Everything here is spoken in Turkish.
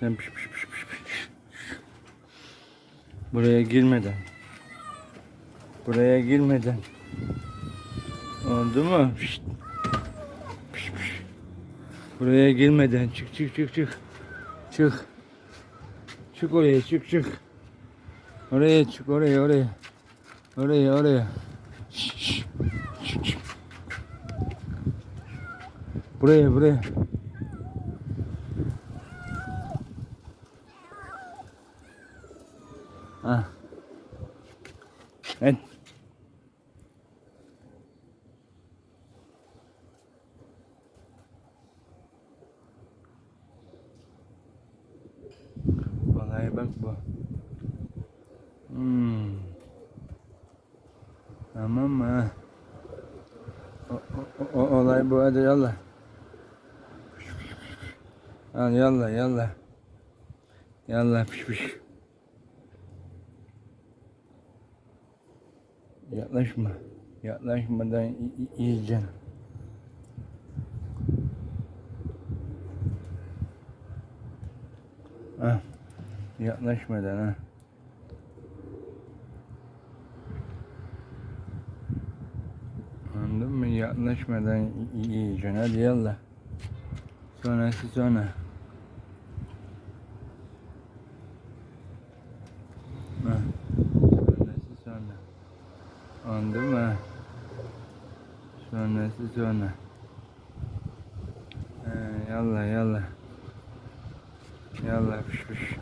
Sen piş, piş, piş, piş, piş. Buraya girmeden. Buraya girmeden. Oldu mu? Piş. Piş, piş. Buraya girmeden çık çık çık çık. Çık. Çık oraya çık çık. Oraya çık oraya oraya. Oraya oraya. Şş, şş. Buraya buraya. Ha. Evet. Vallahi bak bu. Hmm. Tamam mı? O, o, o, olay bu hadi yallah. Al yallah yallah. Yallah piş piş. Yaklaşma. Yaklaşmadan y- y- yiyeceksin. Ha. Yaklaşmadan ha. Anladın mı? Yaklaşmadan yiyeceksin. Hadi yallah. Sonrası sonra. Ha. Sonrası sonra. Anladın mı? Sonrası sonra. He, yallah yallah. Yallah piş piş.